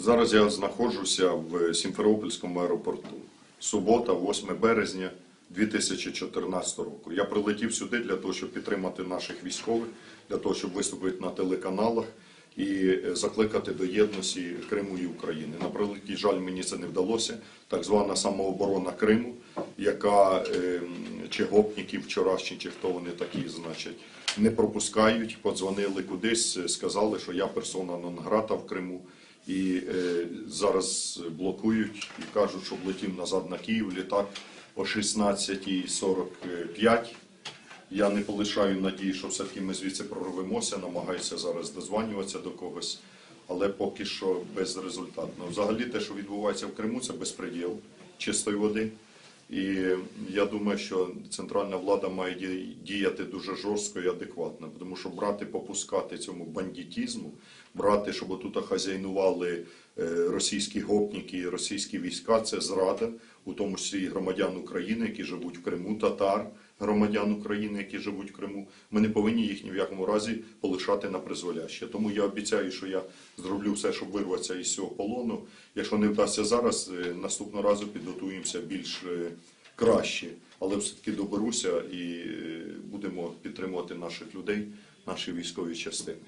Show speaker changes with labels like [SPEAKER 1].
[SPEAKER 1] Зараз я знаходжуся в Сімферопольському аеропорту. Субота, 8 березня 2014 року. Я прилетів сюди для того, щоб підтримати наших військових, для того, щоб виступити на телеканалах і закликати до єдності Криму і України. На превеликий жаль, мені це не вдалося. Так звана самооборона Криму, яка е, чи гопники вчорашні, чи хто вони такі, значить, не пропускають. Подзвонили кудись, сказали, що я персона нон-грата в Криму. І е, зараз блокують і кажуть, що влетів назад на Київ літак о 16.45. Я не полишаю надії, що все-таки ми звідси прорвемося, намагаюся зараз дозванюватися до когось, але поки що безрезультатно. Взагалі те, що відбувається в Криму, це безпреділ чистої води. І я думаю, що центральна влада має діяти дуже жорстко і адекватно, тому що брати, попускати цьому бандитізму, брати, щоб тут хазяйнували російські гопніки, російські війська, це зрада, у тому числі громадян України, які живуть в Криму, татар, громадян України, які живуть в Криму. Ми не повинні їх ні в якому разі полишати на призволяще. Тому я обіцяю, що я зроблю все, щоб вирватися із цього полону. Якщо не вдасться зараз, е, наступного разу підготуємося більш е, краще, але все-таки доберуся і е, будемо підтримувати наших людей, наші військові частини.